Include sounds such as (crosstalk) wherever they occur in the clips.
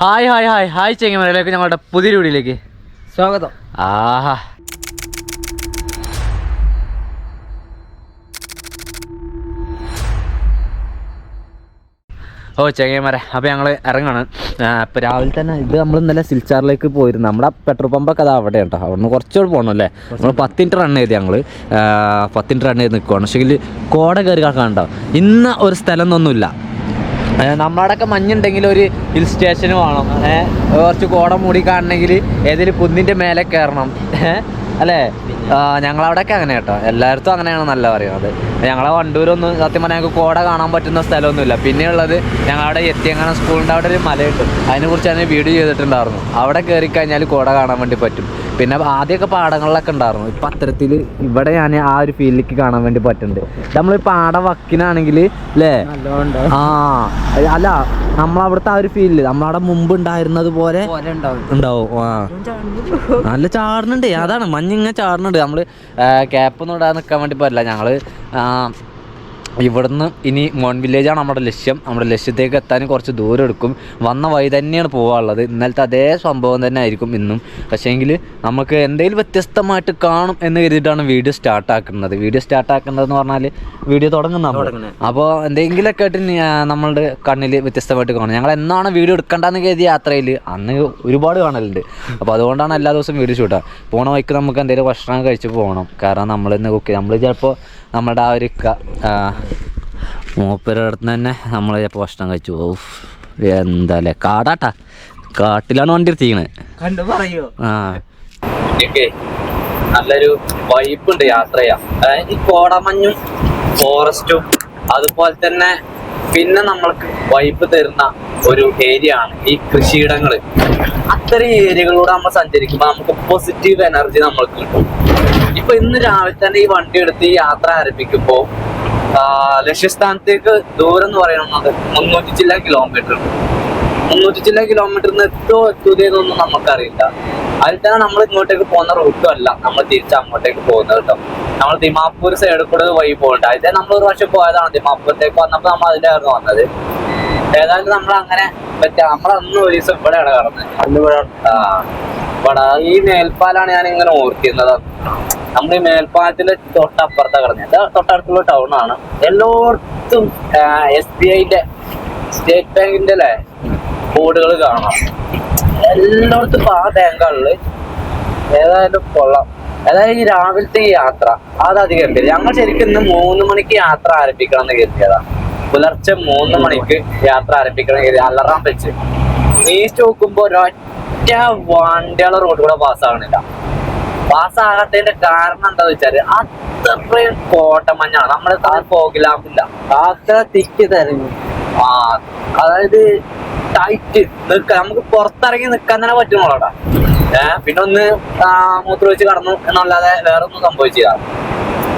Hi hi hi. Hi ചെങ്ങമലയിലേക്ക് ഞങ്ങളുടെ പുതിയ വീടിലേക്ക് സ്വാഗതം. ആഹാ. ഓ ചെങ്ങന്മാരെ അപ്പോൾ ഞങ്ങൾ ഇറങ്ങാണ്. ഇപ്പോൾ രാവിലെ തന്നെ ഇത് നമ്മൾ ഇന്നലെ സിൽച്ചാറിലേക്ക് പോയിരുന്നു. നമ്മുടെ പെട്രോൾ പമ്പൊക്കെ അത് അവിടെ കേട്ടോ നിന്ന് കുറച്ചുകൂടെ പോകണം അല്ലേ? നമ്മൾ പത്തിന്റെ റൺ ചെയ്ത് ഞങ്ങൾ പത്തിന്റെ റൺ ചെയ്ത് നിൽക്കുവാണ് പക്ഷേ കോട കയറി കാണണ്ടോ ഇന്ന ഒരു സ്ഥലം ഒന്നുമില്ല. നമ്മളവിടെയൊക്കെ മഞ്ഞുണ്ടെങ്കിൽ ഒരു ഹിൽ സ്റ്റേഷന് വേണം. ഏഹ് കുറച്ച് കോടം മൂടി കാണണമെങ്കിൽ ഏതെങ്കിലും കുന്നിന്റെ മേലെ കയറണം. അല്ലേ? ഞങ്ങളവിടെയൊക്കെ അങ്ങനെ കേട്ടോ. എല്ലായിടത്തും അങ്ങനെയാണ് നല്ല പറയുന്നത്. ഞങ്ങളെ വണ്ടൂരൊന്നും സത്യം പറഞ്ഞാൽ ഞങ്ങൾക്ക് കോട കാണാൻ പറ്റുന്ന സ്ഥലമൊന്നുമില്ല. പിന്നെയുള്ളത് ഞങ്ങളവിടെ എത്തിയങ്ങനെ സ്കൂളിന്റെ അവിടെ ഒരു മലയുണ്ട്. അതിനെക്കുറിച്ച് ഞാൻ വീഡിയോ ചെയ്തിട്ടുണ്ടായിരുന്നു. അവിടെ കയറി കഴിഞ്ഞാൽ കോട കാണാൻ വേണ്ടി പറ്റും. പിന്നെ ആദ്യമൊക്കെ പാടങ്ങളിലൊക്കെ ഉണ്ടായിരുന്നു. ഇപ്പം അത്തരത്തിൽ ഇവിടെ ഞാൻ ആ ഒരു ഫീൽഡിലേക്ക് കാണാൻ വേണ്ടി പറ്റുന്നുണ്ട്. നമ്മൾ പാട വക്കിനാണെങ്കിൽ അല്ലേ ആ അല്ല നമ്മളവിടുത്തെ ആ ഒരു ഫീൽഡ് നമ്മളവിടെ മുമ്പ് ഉണ്ടായിരുന്നത് പോലെ ഉണ്ടാവും. ആ. നല്ല ചാടുന്നുണ്ട്. അതാണ് മഞ്ഞിങ്ങനെ ചാടുന്നുണ്ട്. നമ്മൾ ക്യാപ്പ് ഒന്നും ഇടാൻ നിൽക്കാൻ വേണ്ടി പറ്റില്ല. ഞങ്ങൾ ആ, ഇവിടുന്ന് ഇനി മോൺ വില്ലേജാണ് നമ്മുടെ ലക്ഷ്യം. നമ്മുടെ ലക്ഷ്യത്തേക്ക് എത്താൻ കുറച്ച് ദൂരം എടുക്കും. വന്ന വഴി തന്നെയാണ് പോകാനുള്ളത്. ഇന്നലത്തെ അതേ സംഭവം തന്നെ ആയിരിക്കും ഇന്നും. പക്ഷേങ്കിൽ നമുക്ക് എന്തെങ്കിലും വ്യത്യസ്തമായിട്ട് കാണും എന്ന് കരുതിയിട്ടാണ് വീഡിയോ സ്റ്റാർട്ട് ആക്കുന്നത്. വീഡിയോ സ്റ്റാർട്ട് ആക്കുന്നതെന്ന് പറഞ്ഞാൽ വീഡിയോ തുടങ്ങുന്ന അപ്പോൾ എന്തെങ്കിലുമൊക്കെ ആയിട്ട് നമ്മളുടെ കണ്ണിൽ വ്യത്യസ്തമായിട്ട് കാണും. ഞങ്ങൾ എന്നാണ് വീഡിയോ എടുക്കേണ്ടതെന്ന് കരുതിയ യാത്രയിൽ അന്ന് ഒരുപാട് കാണലുണ്ട്. അപ്പോൾ അതുകൊണ്ടാണ് എല്ലാ ദിവസവും വീഡിയോ ഷൂട്ടാണ് പോണ വഴിക്ക് നമുക്ക് എന്തെങ്കിലും ഭക്ഷണം കഴിച്ച് പോകണം കാരണം നമ്മൾ ഇന്ന് കുക്ക് നമ്മൾ ചിലപ്പോൾ നമ്മുടെ ആ ഒരു ആ, തന്നെ നമ്മൾ ചിലപ്പോൾ ഭക്ഷണം കഴിച്ചു. എന്താ അല്ലേ കാടാട്ടാ. കാട്ടിലാണ് വണ്ടി എത്തിക്കണത് ആ. നല്ലൊരു വൈബുണ്ട് യാത്ര ചെയ്യാം അതായത് ഈ കോടമഞ്ഞും ഫോറസ്റ്റും അതുപോലെ തന്നെ പിന്നെ നമ്മൾക്ക് വൈബ് തരുന്ന ഒരു ഏരിയ ആണ് ഈ കൃഷിയിടങ്ങൾ അത്തരം ഏരിയകളിലൂടെ നമ്മൾ സഞ്ചരിക്കുമ്പോൾ നമുക്ക് പോസിറ്റീവ് എനർജി നമ്മൾക്ക് കിട്ടും. ഇപ്പൊ ഇന്ന് രാവിലെ തന്നെ ഈ വണ്ടി എടുത്ത് ഈ യാത്ര ആരംഭിക്കുമ്പോൾ ലക്ഷ്യസ്ഥാനത്തേക്ക് ദൂരം എന്ന് പറയുന്നത് മുന്നൂറ്റി ചില്ല കിലോമീറ്റർ മുന്നൂറ്റി കിലോമീറ്റർ കിലോമീറ്ററിന് എത്തോ എത്തൂതെന്നൊന്നും നമുക്കറിയില്ല. അതിൽ തന്നെ നമ്മൾ ഇങ്ങോട്ടേക്ക് പോകുന്ന റൂട്ടും അല്ല. നമ്മൾ തിരിച്ച് അങ്ങോട്ടേക്ക് പോകുന്നത് കേട്ടോ നമ്മൾ ദിമാപൂർ സൈഡിൽ കൂടെ വഴി പോകണ്ട. അതിൽ നമ്മൾ ഒരു പ്രാവശ്യം പോയതാണ്. ദിമാപൂരത്തേക്ക് വന്നപ്പോൾ നമ്മൾ അതിലായിരുന്നു വന്നത്. ഏതായാലും നമ്മൾ അങ്ങനെ പറ്റാ നമ്മൾ അന്ന് ഒരു ദിവസം ഇവിടെയാണ് കടന്നത്. ഇവിടെ ഈ മേൽപ്പാലാണ് ഞാൻ ഇങ്ങനെ ഓർക്കുന്നത്. നമ്മൾ ഈ മേൽപ്പാലത്തിന്റെ തൊട്ടപ്പുറത്താണ് കിടന്നത്. തൊട്ടടുത്തുള്ള ടൗൺ ആണ്. എല്ലായിടത്തും എസ് ബി ഐന്റെ സ്റ്റേറ്റ് ബാങ്കിന്റെ അല്ലേ? ബോർഡുകൾ കാണാം. എല്ലായിടത്തും ഇപ്പൊ ആ ബാങ്കുകളിൽ ഏതായാലും കൊള്ളാം. അതായത് ഈ രാവിലത്തെ ഈ യാത്ര അത് പേര് ഞങ്ങൾ ശരിക്കും ഇന്ന് മൂന്ന് മണിക്ക് യാത്ര ആരംഭിക്കണം എന്ന് കരുതിയതാ. പുലർച്ചെ മൂന്ന് മണിക്ക് യാത്ര ആരംഭിക്കണം കരുതി. അലറാം വെച്ച്. നീച്ച് നോക്കുമ്പോ ഒരൊറ്റ വണ്ടികളെ റോഡ് കൂടെ പാസ്സാകണില്ല പാസ്സാകാത്തതിന്റെ കാരണം എന്താന്ന് വെച്ചാൽ അത്രയും കോട്ടമഞ്ഞാണ്. നമ്മൾ കാർ പോകില്ലാമില്ല അത്ര തിക്കി ആ അതായത് ടൈറ്റ് നിൽക്കാൻ നമുക്ക് പുറത്തിറങ്ങി നിൽക്കാൻ തന്നെ പറ്റുന്നുള്ളടാ ഏഹ് പിന്നെ ഒന്ന് ആ, മൂത്രം വെച്ച് കടന്നു എന്നല്ലാതെ വേറെ ഒന്നും സംഭവിച്ചില്ല.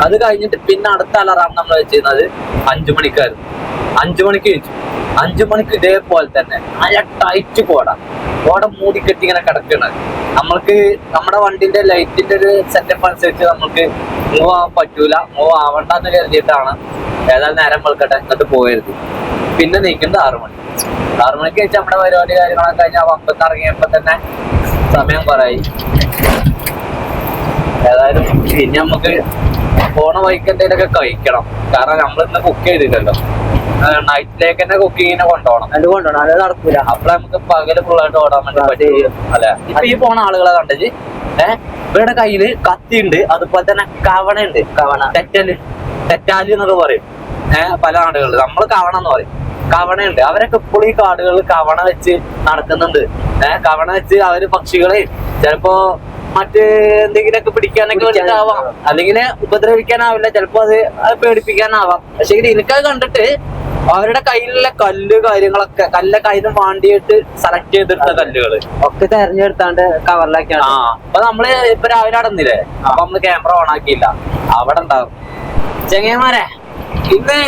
അത് കഴിഞ്ഞിട്ട് പിന്നെ അടുത്ത അലറാം നമ്മൾ വെച്ചിരുന്നത് അഞ്ചു മണിക്കായിരുന്നു. അഞ്ചു മണിക്ക് വെച്ചു. അഞ്ചു മണിക്ക് ഇതേപോലെ തന്നെ നല്ല ടൈറ്റ് കോട കോട മൂടിക്കെട്ടി ഇങ്ങനെ കിടക്കണത് നമ്മൾക്ക് നമ്മുടെ വണ്ടിന്റെ ലൈറ്റിന്റെ ഒരു സെറ്റപ്പ് അനുസരിച്ച് നമ്മൾക്ക് മൂവ് ആവാൻ പറ്റൂല. മൂവ് ആവണ്ടെന്ന് കരുതിയിട്ടാണ് ഏതായാലും നേരം വെളുക്കട്ടെ. എന്നിട്ട് പോയത് പിന്നെ നീക്കുന്നത് ആറു മണി. ആറു മണിക്ക് വെച്ച് നമ്മുടെ പരിപാടി കാര്യങ്ങളൊക്കെ കഴിഞ്ഞാൽ വമ്പത്ത് ഇറങ്ങിയപ്പോ തന്നെ സമയം കുറയായി. ഏതായാലും പിന്നെ നമുക്ക് പോണ വഴിക്ക് എന്തെങ്കിലുമൊക്കെ കഴിക്കണം. കാരണം നമ്മൾ ഇന്ന് കുക്ക് ചെയ്തിട്ടുണ്ടോ നൈറ്റിലേക്ക് തന്നെ കുക്കിങ്ങിനെ കൊണ്ടുപോകണം. കൊണ്ടുപോകണം. അത് നടക്കൂല. അപ്പൊ നമുക്ക് പകൽ ഫുള്ളായിട്ട് ഓടാൻ വേണ്ടി പറ്റും. അല്ലെ? ഇപ്പൊ ഈ പോണ ആളുകളെ കണ്ടത് ഏഹ് ഇവരുടെ കയ്യിൽ കത്തി ഉണ്ട് അതുപോലെ തന്നെ കവണ ഉണ്ട് കവണ. തെറ്റൽ. തെറ്റാലി എന്നൊക്കെ പറയും. പല നാടുകളിൽ നമ്മൾ കവണ എന്ന് പറയും. കവണയുണ്ട്. അവരൊക്കെ ഇപ്പോൾ ഈ കാടുകളിൽ കവണ വെച്ച് നടക്കുന്നുണ്ട്. ഏഹ് കവണ വെച്ച് അവർ പക്ഷികളെ ചിലപ്പോ മറ്റ് എന്തെങ്കിലുമൊക്കെ പിടിക്കാനൊക്കെ വേണ്ടിയിട്ടാവാം. അല്ലെങ്കിൽ ഉപദ്രവിക്കാനാവില്ല. ചിലപ്പോ അത് പേടിപ്പിക്കാനാവാം. പക്ഷെ എനിക്കത് കണ്ടിട്ട് അവരുടെ കയ്യിലുള്ള കല്ല് കാര്യങ്ങളൊക്കെ കല്ലൊക്കെ കയ്യിലും വാണ്ടിയിട്ട് സെലക്ട് ചെയ്തിട്ട കല്ലുകൾ. ഒക്കെ തെരഞ്ഞെടുത്താണ്ട് കവറിലാക്കിയാണ് ആ അപ്പൊ നമ്മൾ ഇപ്പൊ രാവിലെ നടന്നില്ലേ? അപ്പൊ നമ്മൾ ക്യാമറ ഓൺ ആക്കിയില്ല. അവിടെ ഉണ്ടാവും. ചെങ്ങന്മാരെ ഇന്ന്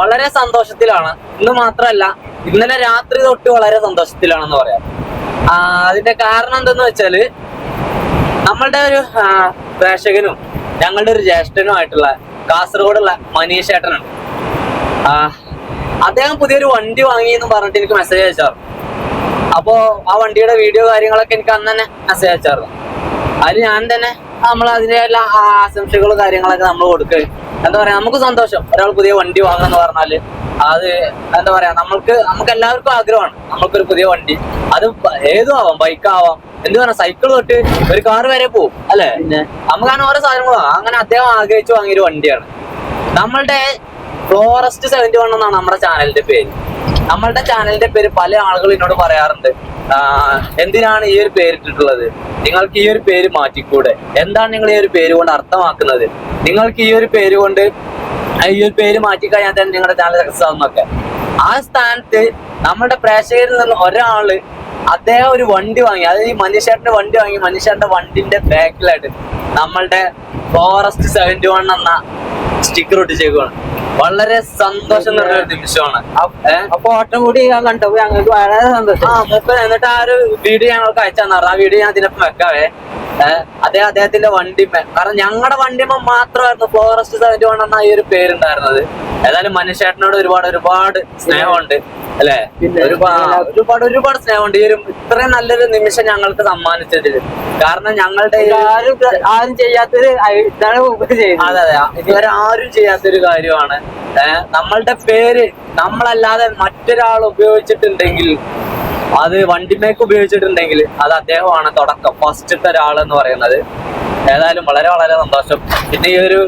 വളരെ സന്തോഷത്തിലാണ്. ഇന്ന് മാത്രമല്ല ഇന്നലെ രാത്രി തൊട്ട് വളരെ സന്തോഷത്തിലാണെന്ന് പറയാം. അതിന്റെ കാരണം എന്തെന്ന് വെച്ചാൽ നമ്മളുടെ ഒരു പ്രേക്ഷകനും ഞങ്ങളുടെ ഒരു ജ്യേഷ്ഠനുമായിട്ടുള്ള കാസർഗോഡുള്ള മനീഷ് ആ, അദ്ദേഹം പുതിയൊരു വണ്ടി വാങ്ങി എന്ന് പറഞ്ഞിട്ട് എനിക്ക് മെസ്സേജ് അയച്ചായിരുന്നു. അപ്പോ ആ വണ്ടിയുടെ വീഡിയോ കാര്യങ്ങളൊക്കെ എനിക്ക് അന്ന് തന്നെ മെസ്സേജ് അയച്ചായിരുന്നു. അതിൽ ഞാൻ തന്നെ നമ്മൾ അതിന്റെ എല്ലാ ആശംസകളും കാര്യങ്ങളൊക്കെ നമ്മൾ കൊടുക്കുക എന്താ പറയാ നമുക്ക് സന്തോഷം. ഒരാൾ പുതിയ വണ്ടി വാങ്ങുക എന്ന് പറഞ്ഞാൽ അത് എന്താ പറയാ നമ്മൾക്ക് നമുക്ക് എല്ലാവർക്കും ആഗ്രഹമാണ്. നമ്മൾക്കൊരു പുതിയ വണ്ടി. അത് ഏതും ആവാം ബൈക്ക് ആവാം എന്ത് പറയാ സൈക്കിൾ തൊട്ട് ഒരു കാർ വരെ പോകും അല്ലെ? നമുക്ക് അങ്ങനെ ഓരോ സാധനങ്ങളും അങ്ങനെ അദ്ദേഹം ആഗ്രഹിച്ചു വാങ്ങിയൊരു വണ്ടിയാണ്. നമ്മളുടെ ഫ്ലോറസ്റ്റ് സെവന്റി വൺ എന്നാണ് നമ്മുടെ ചാനലിന്റെ പേര്. നമ്മളുടെ ചാനലിന്റെ പേര് പല ആളുകൾ എന്നോട് പറയാറുണ്ട്. എന്തിനാണ് ഈ ഒരു പേരിട്ടിട്ടുള്ളത്? നിങ്ങൾക്ക് ഈ ഒരു പേര് മാറ്റിക്കൂടെ? എന്താണ് നിങ്ങൾ ഈ ഒരു പേര് കൊണ്ട് അർത്ഥമാക്കുന്നത്? നിങ്ങൾക്ക് ഈ ഒരു പേര് കൊണ്ട് ഈ ഒരു പേര് മാറ്റിക്കഴിഞ്ഞാൽ തന്നെ നിങ്ങളുടെ ചാനൽ സക്സസ് ആവുന്നൊക്കെ. ആ സ്ഥാനത്ത് നമ്മുടെ പ്രേക്ഷകരിൽ നിന്ന് ഒരാൾ അദ്ദേഹം ഒരു വണ്ടി വാങ്ങി അതായത് ഈ മനുഷ്യന്റെ വണ്ടി വാങ്ങി മനുഷ്യന്റെ വണ്ടിന്റെ ബാക്കിലായിട്ട് നമ്മളുടെ ഫോറസ്റ്റ് സെവന്റി വൺ എന്ന സ്റ്റിക്കർ ഒട്ടിച്ചേക്കുവാണ് വളരെ സന്തോഷം നിറഞ്ഞ ഒരു നിമിഷമാണ്? അപ്പൊ ഓട്ടം കൂടി ഞാൻ കണ്ടപ്പോ ഞങ്ങൾക്ക് വളരെ സന്തോഷം. എന്നിട്ട് ആ ഒരു വീഡിയോ ഞങ്ങൾക്ക് അയച്ചു തന്നാറ് ആ വീഡിയോ ഞാൻ ഇതിനൊപ്പം വെക്കാവേ. അദ്ദേഹം അദ്ദേഹത്തിന്റെ വണ്ടിമേ കാരണം ഞങ്ങളുടെ വണ്ടിമ മാത്രമായിരുന്നു. ഫോറസ്റ്റ് സെവന്റി വൺ എന്ന ഈ ഒരു പേരുണ്ടായിരുന്നത്. ഏതായാലും മനുഷ്യേട്ടനോട് ഒരുപാട് ഒരുപാട് സ്നേഹമുണ്ട്. അല്ലെ? ഒരുപാട് ഒരുപാട് ഒരുപാട് സ്നേഹമുണ്ട്. ഈ ഒരു ഇത്രയും നല്ലൊരു നിമിഷം ഞങ്ങൾക്ക് സമ്മാനിച്ചതിൽ കാരണം ഞങ്ങളുടെ ആരും ആരും ചെയ്യാത്തൊരു ഇതാണ് അതെ അതെ. ഇതുവരെ ആരും ചെയ്യാത്തൊരു കാര്യമാണ്. നമ്മളുടെ പേര് നമ്മളല്ലാതെ മറ്റൊരാൾ ഉപയോഗിച്ചിട്ടുണ്ടെങ്കിൽ അത് വണ്ടിമേക്ക് ഉപയോഗിച്ചിട്ടുണ്ടെങ്കിൽ അത് അദ്ദേഹമാണ് തുടക്കം ഫസ്റ്റത്തെ ഒരാൾ എന്ന് പറയുന്നത്. ഏതായാലും വളരെ വളരെ സന്തോഷം. പിന്നെ ഈ ഒരു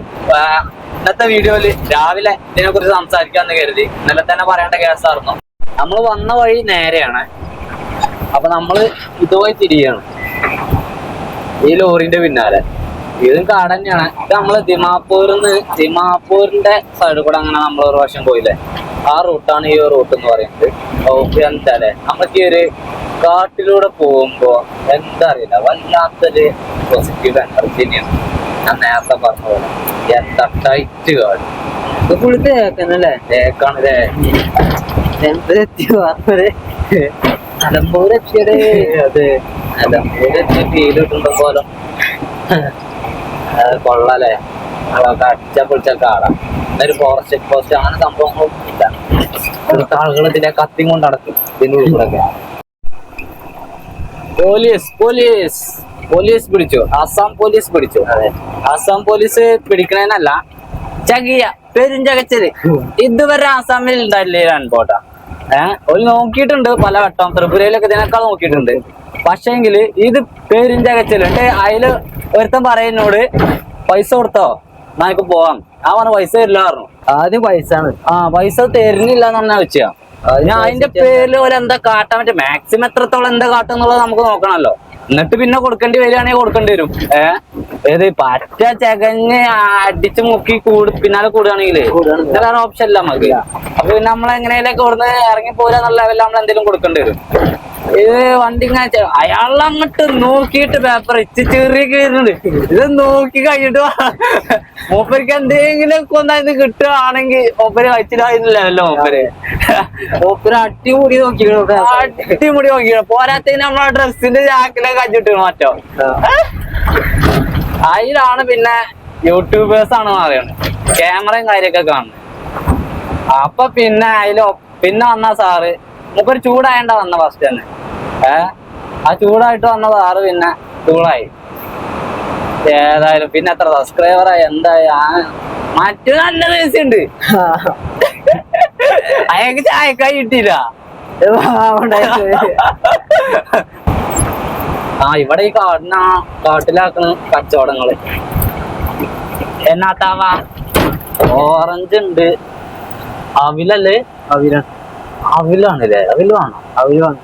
ഇന്നത്തെ വീഡിയോയിൽ രാവിലെ ഇതിനെ കുറിച്ച് സംസാരിക്കാന്ന് കരുതി. ഇന്നലെ തന്നെ പറയേണ്ട കേസായിരുന്നു നമ്മൾ വന്ന വഴി നേരെയാണ്. അപ്പൊ നമ്മൾ ഇതുപോയി തിരിയാണ്. ഈ ലോറിന്റെ പിന്നാലെ. ഇതും കാട് തന്നെയാണ് ഇത് നമ്മൾ ദിമാപൂരിന്ന് ദിമാപൂരിന്റെ സൈഡിൽ കൂടെ അങ്ങനെ നമ്മൾ ഒരു വശം പോയില്ലേ? ആ റൂട്ടാണ് ഈ റൂട്ട് എന്ന് പറയുന്നത്. ഓക്കെ എന്താല്ലേ? നമുക്ക് ഒരു കാട്ടിലൂടെ പോകുമ്പോ എന്താ അറിയില്ല. വല്ലാത്തൊരു പോസിറ്റീവ് എനർജി തന്നെയാണ്. ഞാൻ നേരത്തെ പറഞ്ഞ പോലെ. എന്താ ടൈറ്റ് കാട്. ഇത് തേക്കാണ് അതെ. നിലമ്പൂരെത്തിയ ഫീൽ കിട്ടുന്ന പോലെ. (laughs) കൊള്ളാലേ. അതൊക്കെ അടിച്ച പൊളിച്ച കാടാം ഒരു ഫോറസ്റ്റ് പോസ്റ്റ് അങ്ങനെ സംഭവങ്ങളൊന്നും ഇല്ല. ഇവിടുത്തെ ആളുകൾ ഇതിലെ കത്തിയും കൊണ്ട് നടക്കും. ഇതിന്റെ ഉള്ളിലൊക്കെ പോലീസ് പോലീസ്. പോലീസ് പിടിച്ചു. ആസാം പോലീസ് പിടിച്ചു. അതെ. ആസാം പോലീസ് പിടിക്കണേനല്ല ചകിയ പെരും ചകച്ചത് ഇതുവരെ ആസാമിൽ ഉണ്ടായില്ലേ അൻപോട്ട ഏഹ് ഒരു നോക്കിയിട്ടുണ്ട് പല വട്ടം. ത്രിപുരയിലൊക്കെ ഇതിനേക്കാൾ നോക്കിയിട്ടുണ്ട്. പക്ഷേങ്കിൽ ഇത് പേരും ചകച്ചലുണ്ട് അതിൽ ഒരുത്തൻ പറയുന്നോട് പൈസ കൊടുത്തോ? നമുക്ക് പോവാം. ആ പറഞ്ഞ പൈസ തരില്ല പറഞ്ഞു ആദ്യം പൈസ ആണ് ആ പൈസ തരുന്നില്ല എന്ന് പറഞ്ഞാൽ വെച്ചാ ഞാൻ അതിന്റെ പേരിൽ പോലെ എന്താ കാട്ടാൻ പറ്റും? മാക്സിമം എത്രത്തോളം എന്താ കാട്ടുന്നുള്ളത് നമുക്ക് നോക്കണല്ലോ. എന്നിട്ട് പിന്നെ കൊടുക്കേണ്ടി വരികയാണെങ്കിൽ കൊടുക്കേണ്ടി വരും. ഏഹ് ഏത് പറ്റ ചകഞ്ഞ് അടിച്ച് മുക്കി കൂടു പിന്നാലെ കൂടുകയാണെങ്കിൽ. വേറെ ഓപ്ഷൻ ഇല്ല നമുക്ക് അപ്പൊ പിന്നെ നമ്മൾ എങ്ങനെയൊക്കെ ഇവിടുന്ന് ഇറങ്ങി പോരാന്നുള്ള ലെവലിൽ നമ്മൾ എന്തെങ്കിലും കൊടുക്കേണ്ടി വരും. ഇത് വണ്ടി ഇങ്ങനെ അയാൾ അങ്ങോട്ട് നോക്കിയിട്ട് പേപ്പർ ഇച്ച് ചെറിയ കയറുന്നുണ്ട് ഇത് നോക്കി കഴിഞ്ഞിട്ട് മൂപ്പർക്ക് എന്തെങ്കിലും കൊന്നായിരുന്നു കിട്ടുകയാണെങ്കിൽ മൂപ്പര് കഴിച്ചിട്ടായിരുന്നില്ലല്ലോ മൂപ്പര്? മൂപ്പര് അട്ടിമുടി നോക്കി അടിമുടി നോക്കി പോരാത്തതിന് നമ്മളെ ഡ്രസ്സിന്റെ ചാക്കിലൊക്കെ കഞ്ഞിട്ട് മാറ്റോ? അതിലാണ് പിന്നെ യൂട്യൂബേഴ്സ് ആണ് പറയുന്നത്. ക്യാമറയും കാര്യമൊക്കെ കാണുന്നത്. അപ്പൊ പിന്നെ അതിലോ പിന്നെ വന്ന സാറ് നമുക്കൊരു ചൂടായണ്ട വന്ന ഫസ്റ്റ് തന്നെ. ഏ? ആ ചൂടായിട്ട് വന്ന സാറ് പിന്നെ ചൂടായി. ഏതായാലും പിന്നെ എത്ര സബ്സ്ക്രൈബറായി എന്തായി ആ മറ്റു നല്ല പൈസ ഉണ്ട്. അയാൾക്ക് ചായക്കായി കിട്ടിയില്ല. (laughs) ആ ഇവിടെ ഈ കാടിന കാട്ടിലാക്കുന്ന കച്ചവടങ്ങൾ. എന്നാത്താവ? ഓറഞ്ച് ഉണ്ട്. അവിലല്ലേ? അവില. അവിലാണല്ലേ? അവിൽ വേണോ? അവിൽ വേണം.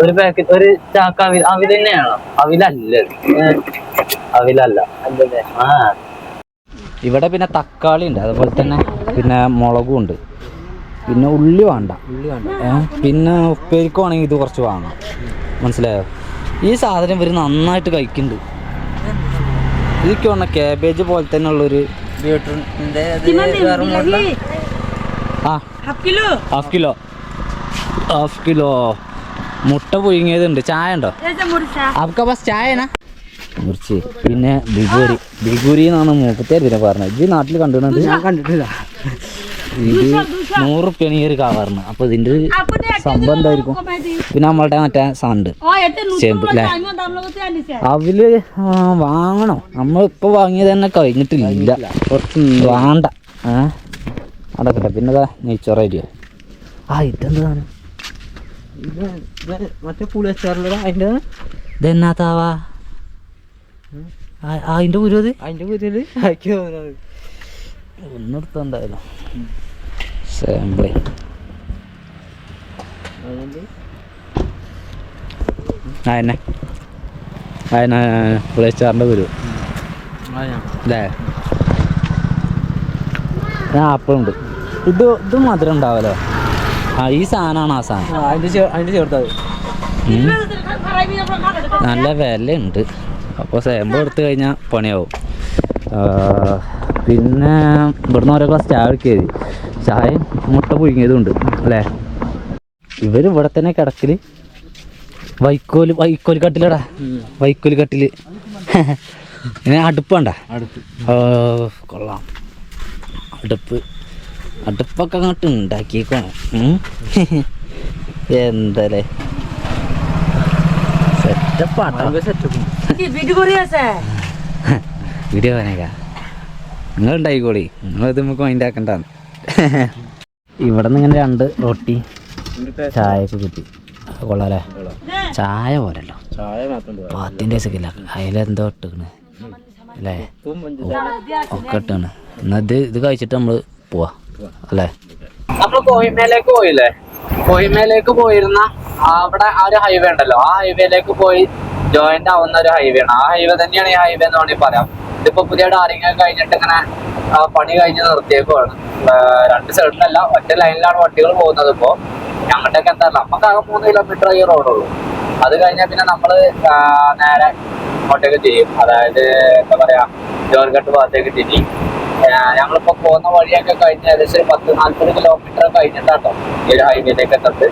ഒരു പാക്കറ്റ് ഒരു ചാക്ക അവിൽ അവിൽ തന്നെയാണോ? അവിലല്ല അവിലല്ല. അല്ലല്ലേ? ആ. ഇവിടെ പിന്നെ തക്കാളി ഉണ്ട്. അതുപോലെ തന്നെ പിന്നെ മുളകും ഉണ്ട്. പിന്നെ ഉള്ളി വേണ്ട. ഉള്ളി വേണ്ട. പിന്നെ ഉപ്പേരിക്കുവാണെങ്കിൽ ഇത് കുറച്ച് വാങ്ങാം. മനസ്സിലായോ? ഈ സാധനം ഇവർ നന്നായിട്ട് കഴിക്കുന്നുണ്ട്. ഇതൊക്കെ പറഞ്ഞ കാബേജ് പോലെ തന്നെ ഉള്ളൊരു ഹാഫ് കിലോ ഹാഫ് കിലോ മുട്ട പുഴുങ്ങിയതുണ്ട്. ചായ ഉണ്ടോ? അവർക്ക് ബസ് ചായനാ മുറിച്ച്. പിന്നെ ബിഗൂരി ബിഗൂരി എന്നാണ് മൂപ്പത്തെ ഇതിനെ പറഞ്ഞത്. ഇത് നാട്ടിൽ കണ്ടിട്ടുണ്ട് ഞാൻ കണ്ടിട്ടില്ല. ഇത് നൂറ് റുപ്യാണ് ഈ ഒരു കവറിന് അപ്പൊ ഇതിന്റെ ഒരു സംഭവം എന്തായിരിക്കും പിന്നെ നമ്മളുടെ മറ്റേ സാണ്ട് ചേമ്പ് അല്ലേ അവൽ ആ, വാങ്ങണോ. നമ്മൾ ഇപ്പൊ വാങ്ങിയത് തന്നെ കഴിഞ്ഞിട്ടില്ല. കുറച്ച് വേണ്ട. ഏ? അടക്കട്ടെ പിന്നെ അതാ നെയ്ച്ചോറായിരിക്കും ആ ഇതെന്താണ്? ഇത് ഇത് മറ്റേ പുളി അച്ചാറിലൂടെ അതിന്റെ ഇതെന്നാത്താവാ? അതിന്റെ ഉരുത് അതിന്റെ കുതിരൽ ആക്കി തോന്നുന്നത് ഒന്നെടുത്ത എന്തായാലും സാമ്പിളേ അതുകൊണ്ട് അതന്നെ അതന്നെ പുളിയച്ചാറിന്റെ ഗുരു അല്ലേ ഞാൻ. ആപ്പിളുണ്ട് ഇത് ഇത് മധുരം ഉണ്ടാവല്ലോ. ആ ഈ സാധനമാണ് ആ സാധനം. അതിന്റെ ചേർത്തത് നല്ല വിലയുണ്ട്. അപ്പോൾ സേമ്പ് എടുത്തു കഴിഞ്ഞാൽ പണിയാവും. പിന്നെ ഇവിടുന്ന് ഓരോ ഗ്ലാസ് ചായ എടുക്കിയത് ചായയും മുട്ട പുഴുങ്ങിയതും ഉണ്ട് അല്ലേ? ഇവർ ഇവിടെ തന്നെ കിടക്കൽ. വൈക്കോൽ വൈക്കോൽ കട്ടിലടാ. വൈക്കോൽ കട്ടിൽ. അടുപ്പണ്ട അടുപ്പ് വേണ്ട. അടുത്ത് കൊള്ളാം. അടുപ്പ്. അടുപ്പൊക്കെ അങ്ങോട്ട് ഉണ്ടാക്കിക്കോ എന്തല്ലേ? സെറ്റപ്പാട്ടോ സെറ്റപ്പ് വീഡിയോ പനക നിങ്ങൾ ഉണ്ടായിക്കോളി നിങ്ങൾ ഇത് നമുക്ക് മൈൻഡ് ആക്കണ്ടാന്ന്. ഇവിടെ നിന്ന് ഇങ്ങനെ രണ്ട് റൊട്ടി. ചായയൊക്കെ കിട്ടി. കൊള്ളാലേ. കൊള്ളാല്ലേ ചായ പോരല്ലോ. പത്തിന്റെ സെക്കില്ല അതിലെന്തോ ഇട്ടിക്കണ്. അല്ലേ? ഒക്കെ ഇട്ടാണ്. എന്നാ ഇത് ഇത് കഴിച്ചിട്ട് നമ്മൾ പോവാ. അല്ലേ? നമ്മൾ കോഹിമേലേക്ക് പോയില്ലേ? കോഹിമേലേക്ക് പോയിരുന്ന അവിടെ ആ ഒരു ഹൈവേ ഉണ്ടല്ലോ. ആ ഹൈവേയിലേക്ക് പോയി ജോയിന്റ് ആവുന്ന ഒരു ഹൈവേ ആണ്. ആ ഹൈവേ തന്നെയാണ് ഈ ഹൈവേ എന്ന് വേണമെങ്കിൽ പറയാം. ഇതിപ്പോ പുതിയ ഡാറിങ് കഴിഞ്ഞിട്ട് ഇങ്ങനെ ആ, പണി കഴിഞ്ഞ് നിർത്തിയേക്കുവാണ്. രണ്ട് സൈഡിലല്ല ഒറ്റ ലൈനിലാണ് വണ്ടികൾ പോകുന്നത് ഇപ്പോ. ഞങ്ങളുടെയൊക്കെ എന്താ നമുക്ക് ആകെ മൂന്ന് കിലോമീറ്റർ ഈ റോഡുള്ളൂ അത് കഴിഞ്ഞാൽ പിന്നെ നമ്മൾ നേരെ ഇങ്ങോട്ടേക്ക് ചെയ്യും അതായത് എന്താ പറയാ ജോർഘട്ട് ഭാഗത്തേക്ക് തിരി ഞങ്ങളിപ്പോ പോകുന്ന വഴിയൊക്കെ കഴിഞ്ഞ ഏകദേശം പത്ത് നാൽപ്പത് കിലോമീറ്റർ കഴിഞ്ഞിട്ടാട്ടോ ഈ ഒരു ഹൈവേയിലേക്ക് എത്തത്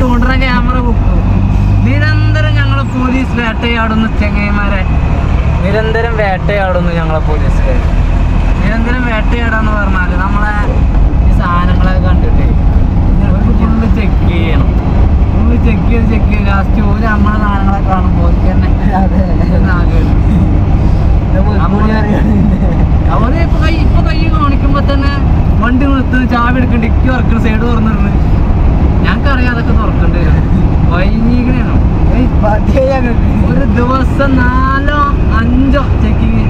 ചൂണ്ടണ ക്യാമറ നിരന്തരം ഞങ്ങളെ പോലീസ് വേട്ടയാടുന്നു ചെങ്ങന്മാരെ നിരന്തരം വേട്ടയാടുന്നു ഞങ്ങളെ പോലീസുകാർ നിരന്തരം വേട്ടയാടാന്ന് പറഞ്ഞാൽ നമ്മളെ ഈ സാധനങ്ങളെ കണ്ടിട്ട് ഫുള്ള് ചെക്ക് ചെയ്യണം. ഫുള്ള് ചെക്ക് ചെയ്ത് ചെക്ക് ചെയ്ത് ലാസ്റ്റ് ഒരു നമ്മളെ സാധനങ്ങളെ കാണുമ്പോൾ തന്നെ. അവർ ഇപ്പൊ കൈ ഇപ്പൊ കൈ കാണിക്കുമ്പോ തന്നെ വണ്ടി നിർത്ത് ചാവി എടുക്കണ്ട് ഇക്കി തുറക്കണ സൈഡ് തുറന്നിരുന്നു ഞങ്ങൾക്കറിയാം അതൊക്കെ തുറക്കണ്ടേ വൈകിക്കണേനോ? ഒരു ദിവസം നാലോ അഞ്ചോ ചെക്കിങ്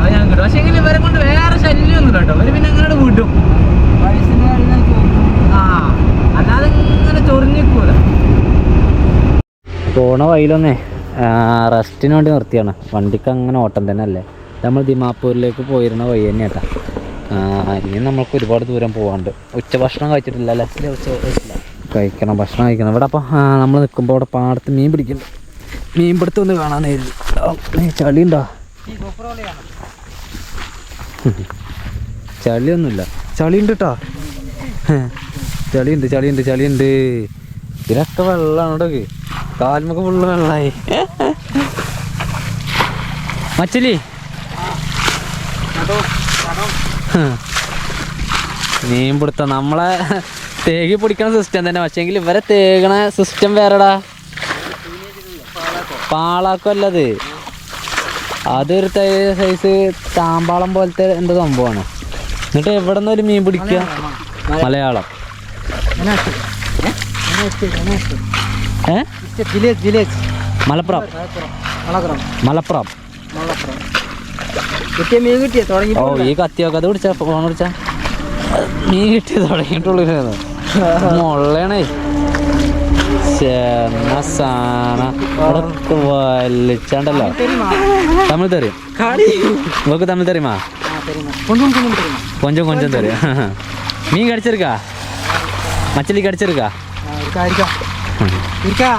അത് ഞാൻ കിട്ടും പക്ഷെ എങ്കിലും ഇവരെ കൊണ്ട് വേറെ ശല്യമൊന്നും കേട്ടോ. ഇവർ പിന്നെ അങ്ങനെ വിടും. ആ അല്ലാതെ ഇങ്ങനെ ചൊറിഞ്ഞിക്കൂല പോണ വഴിയിലൊന്നേ റെസ്റ്റിന് വേണ്ടി നിർത്തിയാണ്. വണ്ടിക്ക് അങ്ങനെ ഓട്ടം തന്നെ അല്ലേ നമ്മൾ ദിമാപ്പൂരിലേക്ക് പോയിരുന്ന വഴി തന്നെ ഏട്ടാ ഇനി നമ്മൾക്ക് ഒരുപാട് ദൂരം പോകാണ്ട് ഉച്ച ഭക്ഷണം കഴിച്ചിട്ടില്ല അല്ലേ? കഴിക്കണം ഭക്ഷണം കഴിക്കണം. ഇവിടെ അപ്പോൾ നമ്മൾ നിൽക്കുമ്പോൾ ഇവിടെ പാടത്ത് മീൻ പിടിക്കുന്നു മീൻ പിടുത്തം ഒന്ന് കാണാനായിരുന്നു ചളി ഉണ്ടോ (laughs) ചളിയൊന്നുമില്ല. ചളിയുണ്ട് ഉണ്ട് കേട്ടോ ചളിയുണ്ട് ചളിയുണ്ട് ചളിയുണ്ട്. ഇതിനൊക്കെ വെള്ളമാണ് കേട്ടോ കാൽമൊക്കെ ഫുള്ള് വെള്ളമായി (laughs) മച്ചലി. മീൻ പിടുത്തം. നമ്മളെ (laughs) തേകി പിടിക്കണ സിസ്റ്റം തന്നെ. പക്ഷേങ്കിൽ ഇവരെ തേകണ സിസ്റ്റം വേറെടാ. പാളാക്കല്ലത് അതൊരു സൈസ് താമ്പാളം പോലത്തെ എന്താ സംഭവമാണ്. എന്നിട്ട് എവിടെ നിന്ന് ഒരു മീൻ പിടിക്കുക മലയാളം. മലപ്പുറം. മലപ്പുറം. കിട്ടിയ കിട്ടിയ ഓ ഈ കത്തിയൊക്കെ അത് പിടിച്ച ഫോൺ പിടിച്ച. മീൻ കിട്ടി തുടങ്ങിയിട്ടുള്ളൂ മുള്ളണേ ചെന്ന സാന വലിച്ചാണ്ടല്ലോ തമിഴ് തരും உங்களுக்கு தமிழ் தெரியுமா கொஞ்சம் கொஞ்சம் தெரியுமா கொஞ்சம் கொஞ்சம் தெரியும் மீன் கிடைச்சிருக்கா மச்சலி கிடைச்சிருக்கா இருக்கா இருக்கா இருக்கா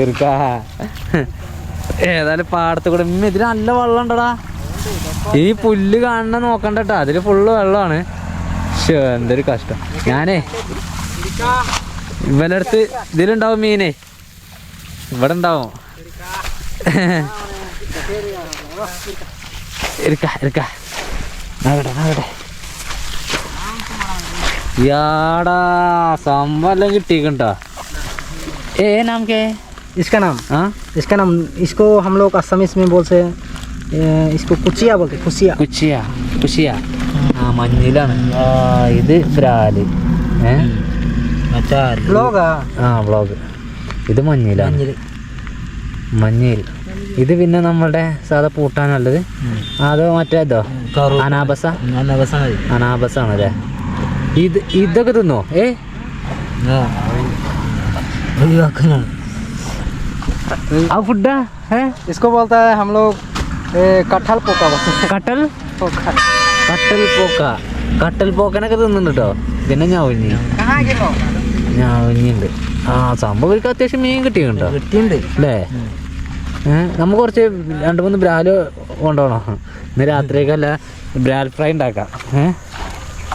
ഇർക്കാ ഏതായാലും പാടത്ത് കൂടെ ഉമ്മ ഇതിന് നല്ല വെള്ളം ഉണ്ടടാ ഈ പുല്ല് കാണണ നോക്കണ്ടട്ടാ അതില് ഫുള്ള് വെള്ളമാണ് ശ്ശോ, എന്തൊരു കഷ്ടം ഞാനേ ഇവന്റെ അടുത്ത് ഇതിലുണ്ടാവും മീനേ ഇവിടെ ഉണ്ടാവും എടുക്ക എടുക്ക ആകട്ടെ ആകട്ടെ യാടാ സംഭവം എല്ലാം കിട്ടിക്കണ്ടോ ഏ നാം കേ इसका नाम ആ इसका नाम इसको हम लोग असमीज में बोलते हैं ए, इसको कुचिया बोलते हैं कुचिया കുച്ചിയ കുച്ചിയ ആ മഞ്ഞിലാണ് ആ ഇത് ബ്രാല് ഏ लोग ആ വ്ളോഗ് ഇത് മഞ്ഞിലാണ് മഞ്ഞയിൽ ഇത് പിന്നെ നമ്മളുടെ സാധാ പൂട്ടാനുള്ളത് അതോ മറ്റേ ഇതോ അനാബസ അനാബസ ആണല്ലേ ഇത് ഇതൊക്കെ തിന്നോ ഏ ആ ഫുഡാ ഏ इसको बोलता है हम लोग ए, कटहल पोका बोलते हैं കട്ടൽ पोका കട്ടൽ പോക്ക കട്ടൽ പോക്കനൊക്കെ തിന്നുന്നുണ്ട് കേട്ടോ പിന്നെ ഞാവുഞ്ഞി कहाँ के लोग ഞാവുഞ്ഞിണ്ട് ആ സംഭവം അത്യാവശ്യം മീൻ കിട്ടിയിട്ടുണ്ടോ. കിട്ടിയിട്ടുണ്ട്. അല്ലേ? നമ്മ നമുക്ക് കുറച്ച് രണ്ട് മൂന്ന് ബ്രാൽ കൊണ്ടുപോകണം. ഇന്ന് രാത്രിയൊക്കെയല്ല ബ്രാൽ ഫ്രൈ ഉണ്ടാക്കാം. ഏഹ്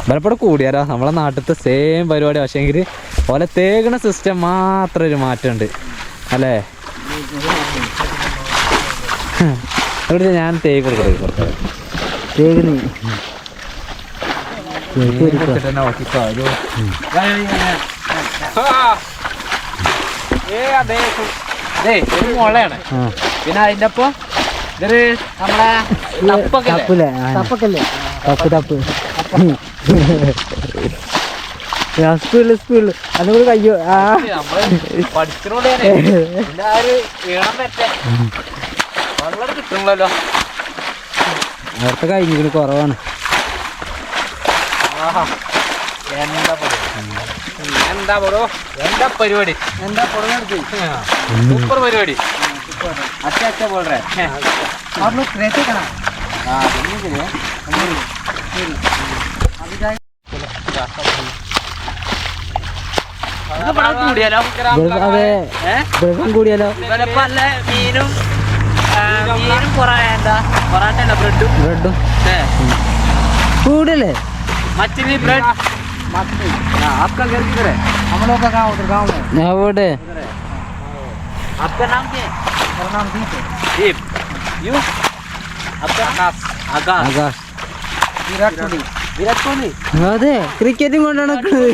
ബലപ്പെടെ കൂടിയാലോ? നമ്മളെ നാട്ടിലത്തെ സെയിം പരിപാടി. പക്ഷേങ്കിൽ ഓലെ തേകണ സിസ്റ്റം മാത്രം ഒരു മാറ്റമുണ്ട്. അല്ലേ? ഇവിടെ ഞാൻ തേക്ക് കൊടുക്കട്ടെ മുളയാണ്. പിന്നെ അതിന്റെ ഒപ്പം ഇതൊരു നമ്മളെ? തപ്പല്ലേ തപ്പൊക്കല്ലേ? തപ്പ് തപ്പ്. സ്പീഡിൽ സ്പീഡിൽ. അതും കൂടി കയ്യോ ആ. കിട്ടണല്ലോ നേരത്തെ കഴിഞ്ഞിട്ട് കുറവാണ്. എന്താ പരിപാടി എന്താ പറോ എന്താ പരിപാടി എന്താ പുറകെ സൂപ്പർ പരിപാടി അച്ഛ അച്ഛ പോളേ आप लोग रहते कहाँ കൂടിയാലോ അതെ ഏഹ് ദിവസം കൂടിയാലോ ഇവരപ്പോ നല്ല മീനും ആ, മീനും പൊറ എന്താ പൊറാട്ട അല്ല ബ്രെഡും ബ്രെഡും കൂടല്ലേ മച്ചിലി ബ്രെഡ് आपका घर किधर है हम लोग का गाँव उधर गाँव में അവിടെ आपका नाम क्या है मेरा नाम दीप है दीप यू आपका आकाश आकाश आकाश विराट कोहली विराट कोहली അതെ ക്രിക്കറ്റും കൊണ്ടാണ് നിൽക്കുന്നത്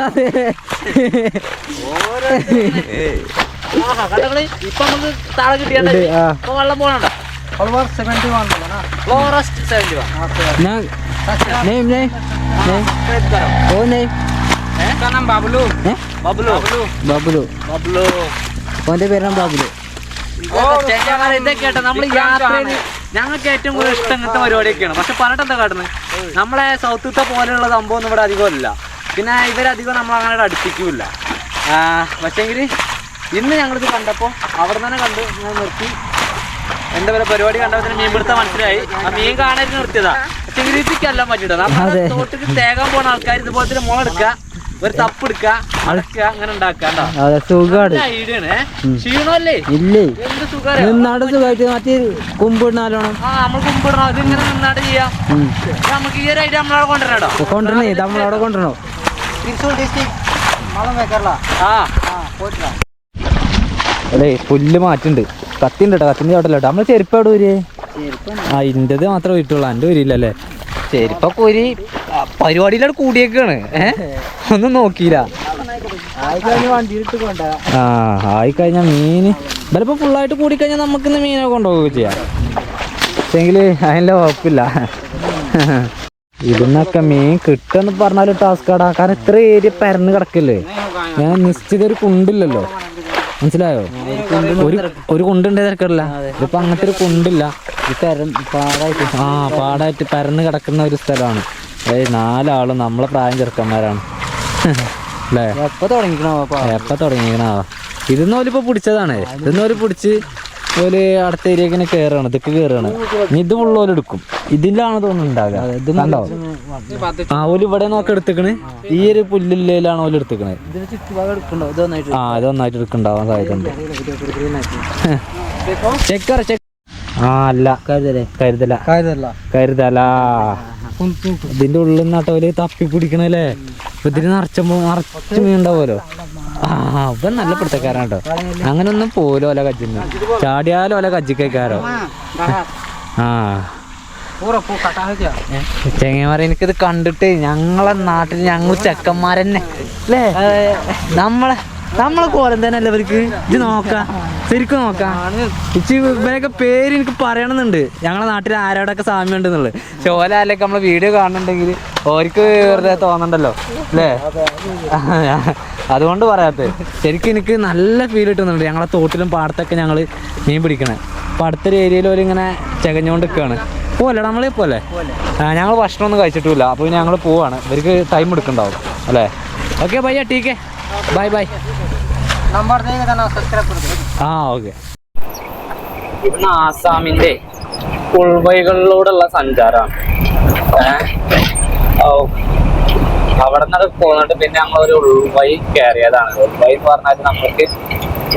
അതെ ആഹാ കണ്ടങ്ങള് ഇപ്പൊ നമുക്ക് താഴെ കിട്ടിയാണ്ട് ഉണ്ട്, ആ. ഇപ്പൊ വെള്ളം പോകണ്ട फॉलोवर सेवेंटी वन बोला ना ഫ്ലോറസ്റ്റ് സെവന്റി വൺ ഞാൻ नेम नेम नेम सब्सक्राइब करो ओ नेम इसका नाम बाबलू ഏ? बाबलू ബാബുലു बाबलू ഓന്റെ പേരാണ് ബാബുലു ഞങ്ങൾ ഇതൊക്കെയാട്ടോ നമ്മൾ യാത്രയിൽ ഞങ്ങൾക്ക് ഏറ്റവും കൂടുതൽ ഇഷ്ടം ഇങ്ങനത്തെ പരിപാടിയൊക്കെയാണ് പക്ഷെ പറഞ്ഞിട്ട് എന്താ കാട്ടുന്നത് നമ്മളെ സൗത്തത്തെ പോലെയുള്ള സംഭവം ഒന്നും ഇവിടെ അധികം ഇല്ല പിന്നെ ഇവരധികം നമ്മൾ അങ്ങനെ അടുപ്പിക്കൂല പക്ഷേങ്കിൽ ഇന്ന് ഞങ്ങളിത് കണ്ടപ്പോൾ അവിടെ തന്നെ കണ്ട് ഞാൻ നിർത്തി എന്താ പറയുക പരിപാടി കണ്ടപ്പോൾ മീൻ പിടുത്തം മനസ്സിലായി ആ മീൻ കാണാൻ നിർത്തിയതാ പറ്റിട്ടോ നമ്മുടെ അതെ. തോട്ടിക്ക് തേകാൻ പോണ ആൾക്കാർ ഇതുപോലത്തെ മുള എടുക്കുക ഒരു തപ്പ് എടുക്ക അടക്കുക അങ്ങനെ ഉണ്ടാക്കണ്ടോ ക്ഷീണമല്ലേ? ഇല്ലേ? എന്ത് സുഖം നിന്നാട് സുഖമായിട്ട് മറ്റേ കുമ്പിടുന്നാലോണം ആ നമ്മൾ കുമ്പിടണം അതിങ്ങനെ നിന്നാട് ചെയ്യാം. നമുക്ക് ഈ ഒരു ഐഡിയ നമ്മളവിടെ കൊണ്ടുവരണോ കൊണ്ടുവരണേ നമ്മളവിടെ കൊണ്ടുവരണോ. തൃശ്ശൂർ ഡിസ്ട്രിക്ട് മലം കേരള. ആ. അല്ലേ പുല്ല് മാറ്റുണ്ട്. കത്തിണ്ട് കേട്ടോ കത്തിന്റെ ചോട്ടല്ലോ നമ്മൾ ചെരുപ്പ് എവിടെ ആ ഇന്റത് മാത്രമേ വീട്ടുള്ളൂ എന്റെ ഊരില്ലല്ലേ ചെരുപ്പൊക്കെ ഒരു പരിപാടിയിലാണ് കൂടിയേക്കാണ്. ഒന്നും നോക്കിയില്ല. ആ ആയി ആയിട്ട് മീന്. ചിലപ്പോൾ ഫുള്ളായിട്ട് കൂടിക്കഴിഞ്ഞാൽ നമുക്കിന്ന് മീനൊക്കെ കൊണ്ടുപോവുക ചെയ്യാം. പക്ഷെങ്കിൽ അതിന്റെ ഉറപ്പില്ല ഇതിന്നൊക്കെ മീൻ കിട്ടുമെന്ന് പറഞ്ഞാലും ടാസ്ക് കാരണം ഇത്ര ഏരിയ പരന്ന് കിടക്കില്ലേ? ഞാൻ നിശ്ചിത ഒരു കുണ്ടില്ലല്ലോ. മനസ്സിലായോ? ഒരു ഒരു കുണ്ടുണ്ട് തിരക്കില്ല ഇതിപ്പോ അങ്ങനത്തെ ഒരു കുണ്ടില്ല പാടായിട്ട് ആ പാടായിട്ട് പരന്ന് കിടക്കുന്ന ഒരു സ്ഥലമാണ്. ഏയ് നാലാളും നമ്മളെ പ്രായം ചെറുക്കന്മാരാണ്. അല്ലേ? എപ്പോ തുടങ്ങിക്കണോ എപ്പ തുടങ്ങിക്കണോ? ഇതൊന്നും ഓലിപ്പോ പിടിച്ചതാണ്. ഇതൊന്നും ഓൽ പിടിച്ച് ഓൽ അടുത്ത ഏരിയക്ക് കയറാണ് ഇതൊക്കെ കയറാണ് ഇനി ഇത് ഫുള്ള് ഓൽ എടുക്കും. ഇതിലാണ് തോന്നുന്നു ഉണ്ടാകുക ആ ഓൽ ഇവിടെ നോക്കി എടുത്തേക്കണ്. ഈ ഒരു പുല്ലില്ലാണ് ഓൽ എടുത്തേക്കണത് ആ ഇത് നന്നായിട്ട് എടുക്കണ്ടാവാൻ സാധ്യതയുണ്ട്. ചെക്കറ ചെക്ക് ആ അല്ല. കരുതലേ. കരുതല. കരുതല കരുതല ഇതിന്റെ ഉള്ളിൽ നിന്നാട്ടോ ഓൽ തപ്പി പിടിക്കണല്ലേ ഇതിന് നിറച്ചപ്പോ നിറച്ച് മീൻ ഉണ്ടാവുമല്ലോ? ആ അവൻ നല്ല പിടുത്തക്കാരാണ് കേട്ടോ അങ്ങനെ ഒന്നും പോലും ഓല കജ്ജിന്ന്. ചാടിയാലും ഓല കജ്ജിക്കാരോ ആ ചെങ്ങന്മാരെ എനിക്കിത് കണ്ടിട്ട് ഞങ്ങളെ നാട്ടിൽ ഞങ്ങൾ ചെക്കന്മാരെന്നെ. അല്ലേ നമ്മളെ നമ്മളെ കോലം തന്നെ അല്ലേ ഇത് നോക്കാം. ശരിക്കും നോക്കാം. ഇച്ചി ഇവനൊക്കെ പേര് എനിക്ക് പറയണമെന്നുണ്ട് ഞങ്ങളെ നാട്ടിൽ ആരോടൊക്കെ സാമ്യം ഉണ്ടെന്നുള്ളത്. പക്ഷെ ഓലാലൊക്കെ നമ്മളെ വീഡിയോ കാണുന്നുണ്ടെങ്കിൽ ഓർക്ക് വെറുതെ തോന്നണ്ടല്ലോ അല്ലേ? അതുകൊണ്ട് പറയാത്തത്. ശരിക്കും എനിക്ക് നല്ല ഫീൽ കിട്ടുന്നുണ്ട്. ഞങ്ങളെ തോട്ടിലും പാടത്തൊക്കെ ഞങ്ങൾ മീൻ പിടിക്കണേ. അപ്പം അടുത്തൊരു ഏരിയയിൽ ഒരു ഇങ്ങനെ ചകഞ്ഞുകൊണ്ട് നിൽക്കുകയാണ് പോലെ നമ്മൾ പോലെ ഞങ്ങൾ ഭക്ഷണമൊന്നും കഴിച്ചിട്ടില്ല. അപ്പോൾ ഞങ്ങൾ പോവാണ്. ഇവർക്ക് ടൈം എടുക്കണ്ടാവും അല്ലേ? ഓക്കെ ബൈ ടീക്കെ ബൈ ബൈ ആ ഓക്കെ. ഇന്ന് ആസാമിന്റെ ഉൾവഴികളിലൂടെയുള്ള സഞ്ചാരമാണ് അവിടെ നിന്നൊക്കെ പോന്നിട്ട് പിന്നെ നമ്മൾ ഒരു ഉൾവൈ കയറിയതാണ്. ഉൾവൈ എന്ന് പറഞ്ഞാൽ നമുക്ക്